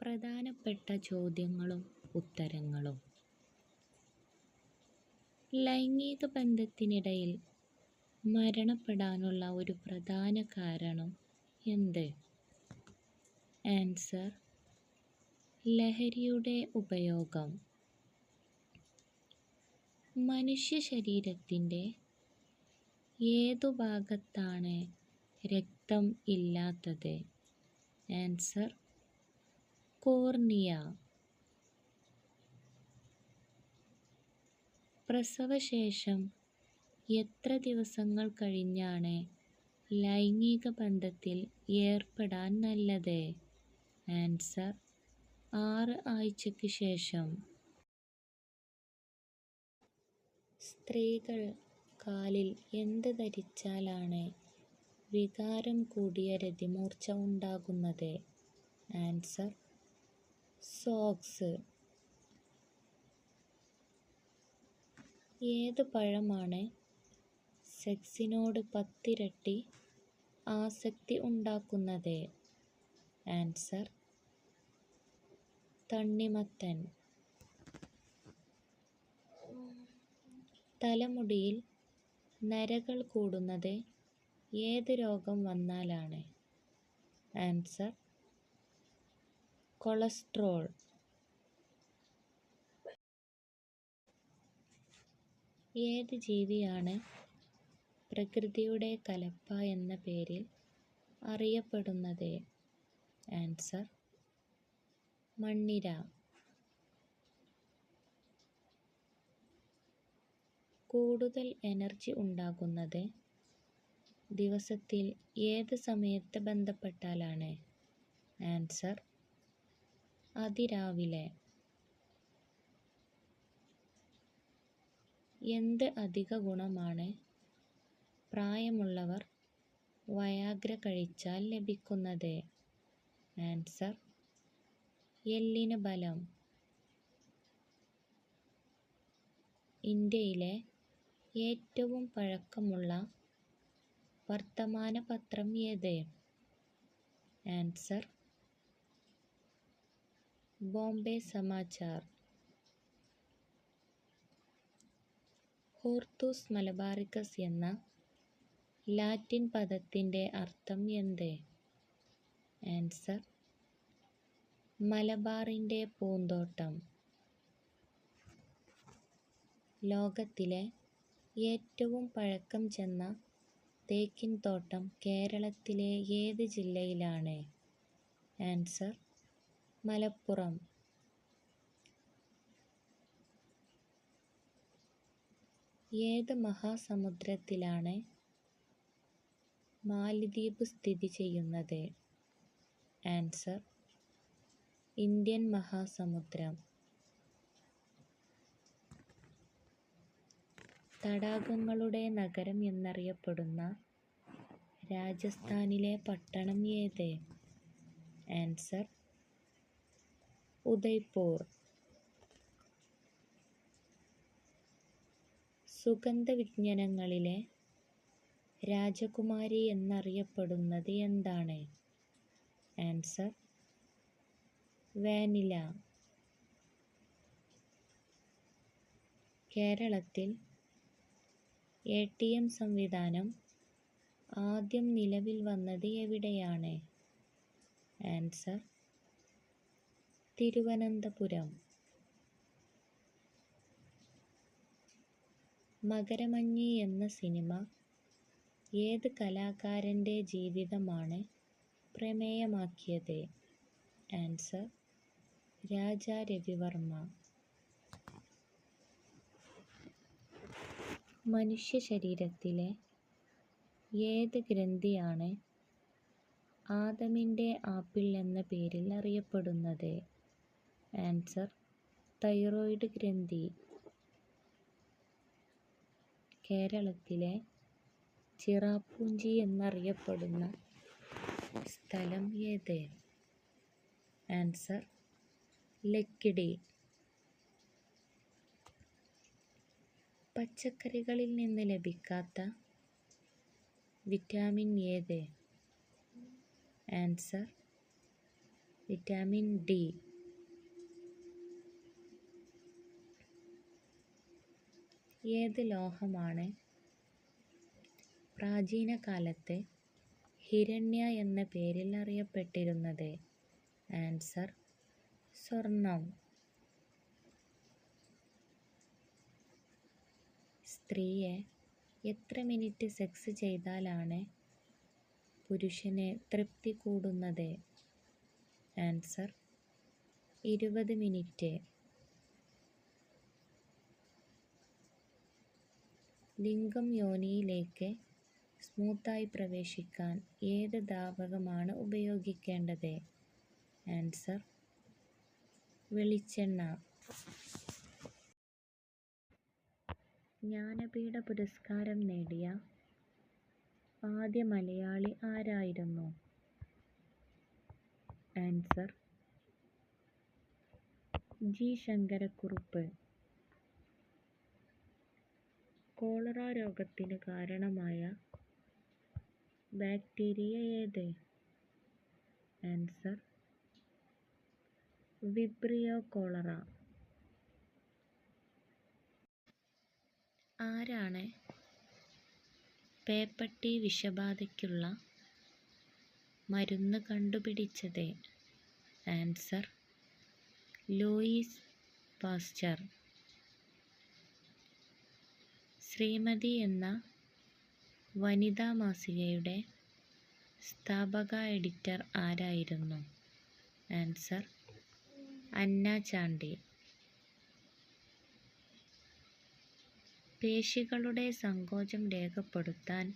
പ്രധാനപ്പെട്ട ചോദ്യങ്ങളും ഉത്തരങ്ങളും. ലൈംഗിക ബന്ധത്തിനിടയിൽ മരണപ്പെടാനുള്ള ഒരു പ്രധാന കാരണം എന്ത്? ആൻസർ ലഹരിയുടെ ഉപയോഗം. മനുഷ്യ ശരീരത്തിന്റെ ഏതു ഭാഗത്താണ് രക്തം ഇല്ലാത്തത്? ആൻസർ കോർണിയ പ്രസവശേഷം എത്ര ദിവസങ്ങൾ കഴിഞ്ഞാണ് ലൈംഗിക ബന്ധത്തിൽ ഏർപ്പെടാൻ നല്ലത്? ആൻസർ ആറ് ആഴ്ചയ്ക്ക് ശേഷം. സ്ത്രീകൾ കാലിൽ എന്ത് ധരിച്ചാലാണ് വികാരം കൂടിയ രതിമൂർച്ച ഉണ്ടാകുന്നത്? Answer socks. ഏത് പഴമാണ് സെക്സിനോട് പത്തിരട്ടി ആസക്തി ഉണ്ടാക്കുന്നത്? ആൻസർ തണ്ണിമത്തൻ. തലമുടിയിൽ നരകൾ കൂടുന്നത് ഏത് രോഗം വന്നാലാണ്? Answer cholesterol. ഏത് ജീവിയാണ് പ്രകൃതിയുടെ കലപ്പ എന്ന പേരിൽ അറിയപ്പെടുന്നത്? ആൻസർ മണ്ണിര. കൂടുതൽ എനർജി ഉണ്ടാകുന്നത് ദിവസത്തിൽ ഏത് സമയത്ത് ബന്ധപ്പെട്ടാലാണ്? ആൻസർ അതിരാവിലെ? എന്ത് അധിക ഗുണമാണ്? പ്രായമുള്ളവർ വയാഗ്ര കഴിച്ചാൽ ലഭിക്കുന്നത്. ആൻസർ എല്ലിന് ബലം. ഇന്ത്യയിലെ ഏറ്റവും പഴക്കമുള്ള വർത്തമാന പത്രം ഏത്? Answer Bombay Samachar. Hortus Malabaricus എന്ന ലാറ്റിൻ പദത്തിന്റെ അർത്ഥം എന്ത്? ആൻസർ മലബാറിന്റെ പൂന്തോട്ടം. ലോകത്തിലെ ഏറ്റവും പഴക്കം ചെന്ന തേക്കിൻ തോട്ടം കേരളത്തിലെ ഏത് ജില്ലയിലാണ്? ആൻസർ മലപ്പുറം. ഏത് മഹാസമുദ്രത്തിലാണ് മാലിദ്വീപ് സ്ഥിതി ചെയ്യുന്നത്? ആൻസർ ഇന്ത്യൻ മഹാസമുദ്രം. തടാകങ്ങളുടെ നഗരം എന്നറിയപ്പെടുന്ന രാജസ്ഥാനിലെ പട്ടണം ഏത്? ആൻസർ ഉദയ്പൂർ. സുഗന്ധവ്യഞ്ജനങ്ങളിലെ രാജകുമാരി എന്നറിയപ്പെടുന്നത് എന്താണ്? Answer vanilla. കേരളത്തിൽ എ ടി എം സംവിധാനം ആദ്യം നിലവിൽ വന്നത് എവിടെയാണ്? ആൻസർ തിരുവനന്തപുരം. മകരമഞ്ഞ് എന്ന സിനിമ ഏത് കലാകാരന്റെ ജീവിതമാണ് പ്രമേയമാക്കിയത്? ആൻസർ രാജാ രവിവർമ്മ. മനുഷ്യ ശരീരത്തിലെ ഏത് ഗ്രന്ഥിയാണ് ആദമിന്റെ ആപ്പിൾ എന്ന പേരിൽ അറിയപ്പെടുന്നത്? ആൻസർ തൈറോയ്ഡ് ഗ്രന്ഥി. കേരളത്തിലെ ചിറാപ്പൂഞ്ചി എന്നറിയപ്പെടുന്ന സ്ഥലം ഏത്? ആൻസർ ലക്കിടി. പച്ചക്കറികളിൽ നിന്ന് ലഭിക്കാത്ത വിറ്റാമിൻ ഏത്? Answer vitamin D. ഏത് ലോഹമാണ്? പ്രാചീന കാലത്ത് ഹിരണ്യ എന്ന പേരിൽ അറിയപ്പെട്ടിരുന്നത്. ആൻസർ സ്വർണം. സ്ത്രീയെ എത്ര മിനിറ്റ് സെക്സ് ചെയ്താലാണ് പുരുഷന് തൃപ്തി കൂടുന്നത്? ആൻസർ ഇരുപത് മിനിറ്റ്. ലിംഗം യോനിയിലേക്ക് സ്മൂത്തായി പ്രവേശിക്കാൻ ഏത് ദ്രാവകമാണ് ഉപയോഗിക്കേണ്ടത്? ആൻസർ വെളിച്ചെണ്ണ. ജ്ഞാനപീഠ പുരസ്കാരം നേടിയ ആദ്യ മലയാളി ആരായിരുന്നു? Answer G. ശങ്കരക്കുറുപ്പ്. കോളറ രോഗത്തിന് കാരണമായ ബാക്ടീരിയ ഏത്? Answer vibrio cholera. ആരാണ് പേപ്പട്ടി വിഷബാധയ്ക്കുള്ള മരുന്ന് കണ്ടുപിടിച്ചത്? ആൻസർ ലൂയിസ് പാസ്ചർ ശ്രീമതി എന്ന വനിതാ മാസികയുടെ സ്ഥാപക എഡിറ്റർ ആരായിരുന്നു? ആൻസർ അന്ന ചാണ്ടി. പേശികളുടെ സങ്കോചം രേഖപ്പെടുത്താൻ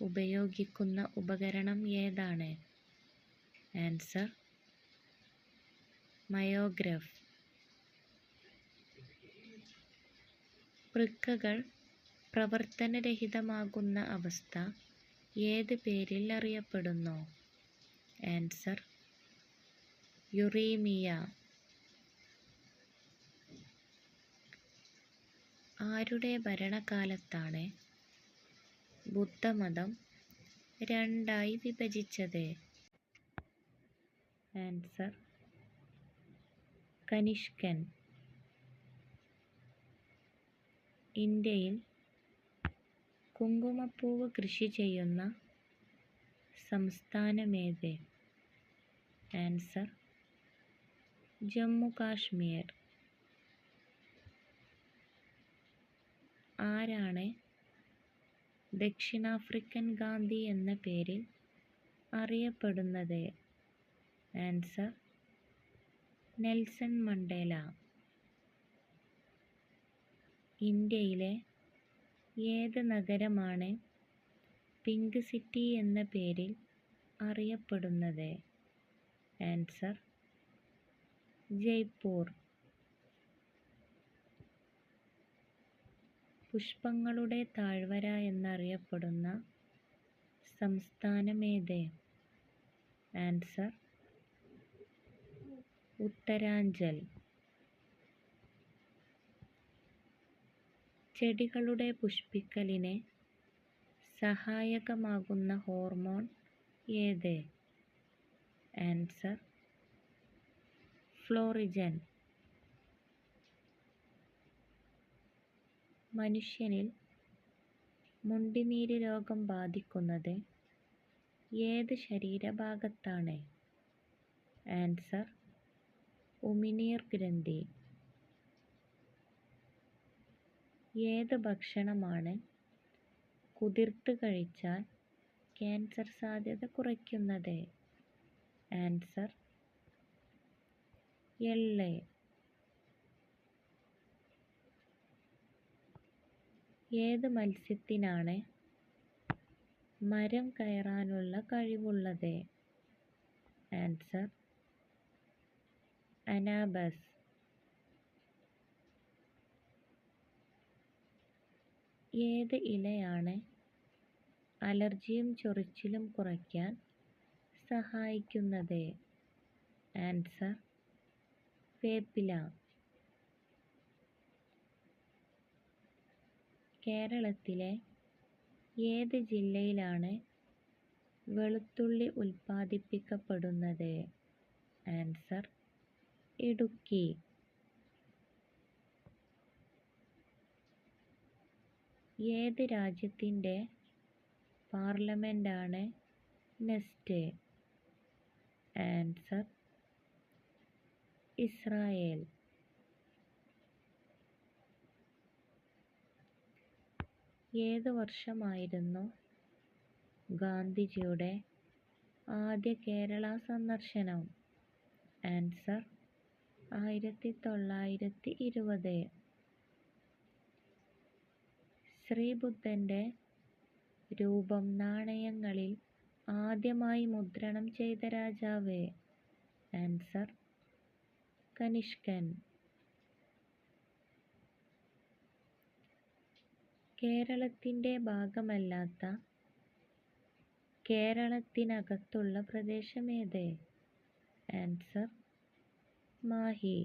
ഉപയോഗിക്കുന്ന ഉപകരണം ഏതാണ്? Answer myograph. വൃക്കകൾ പ്രവർത്തനരഹിതമാകുന്ന അവസ്ഥ ഏത് പേരിൽ അറിയപ്പെടുന്നു? Answer uraemia. ആരുടെ ഭരണകാലത്താണ് ബുദ്ധമതം രണ്ടായി വിഭജിച്ചത്? ആൻസർ കനിഷ്കൻ. ഇന്ത്യയിൽ കുങ്കുമപ്പൂവ് കൃഷി ചെയ്യുന്ന സംസ്ഥാനമേത്? ആൻസർ ജമ്മു കാശ്മീർ ആരാണ് ദക്ഷിണാഫ്രിക്കൻ ഗാന്ധി എന്ന പേരിൽ അറിയപ്പെടുന്നത്? Answer Nelson Mandela. ഇന്ത്യയിലെ ഏത് നഗരമാണ് പിങ്ക് സിറ്റി എന്ന പേരിൽ അറിയപ്പെടുന്നത്? ആൻസർ ജയ്പൂർ. പുഷ്പങ്ങളുടെ താഴ്വര എന്നറിയപ്പെടുന്ന സംസ്ഥാനമേത്? ആൻസർ ഉത്തരാഞ്ചൽ. ചെടികളുടെ പുഷ്പിക്കലിന് സഹായകമാകുന്ന ഹോർമോൺ ഏത്? Answer florigen. മനുഷ്യനിൽ മുണ്ടിനീര് രോഗം ബാധിക്കുന്നത് ഏത് ശരീരഭാഗത്താണ്? ആൻസർ ഉമിനീർ ഗ്രന്ഥി. ഏത് ഭക്ഷണമാണ് കുതിർത്ത് കഴിച്ചാൽ ക്യാൻസർ സാധ്യത കുറയ്ക്കുന്നത്? ആൻസർ എള്ള്. ഏത് മത്സ്യത്തിനാണ് മരം കയറാനുള്ള കഴിവുള്ളത്? Answer anabas. ഏത് ഇലയാണ് അലർജിയും ചൊറിച്ചിലും കുറയ്ക്കാൻ സഹായിക്കുന്നത്? ആൻസർ വേപ്പില. കേരളത്തിലെ ഏത് ജില്ലയിലാണ് വെളുത്തുള്ളി ഉൽപ്പാദിപ്പിക്കപ്പെടുന്നത്? ആൻസർ ഇടുക്കി. ഏത് രാജ്യത്തിന്റെ പാർലമെന്റാണ് നെസ്റ്റ് ആൻസർ ഇസ്രായേൽ. ഏത് വർഷമായിരുന്നു ഗാന്ധിജിയുടെ ആദ്യ കേരള സന്ദർശനം? ആൻസർ ആയിരത്തി തൊള്ളായിരത്തി ഇരുപത്. ശ്രീബുദ്ധന്റെ രൂപം നാണയങ്ങളിൽ ആദ്യമായി മുദ്രണം ചെയ്ത രാജാവ്. ആൻസർ കനിഷ്കൻ. കേരളത്തിന്റെ ഭാഗമല്ലാത്ത കേരളത്തിനകത്തുള്ള പ്രദേശമേത്? ആൻസർ മാഹി.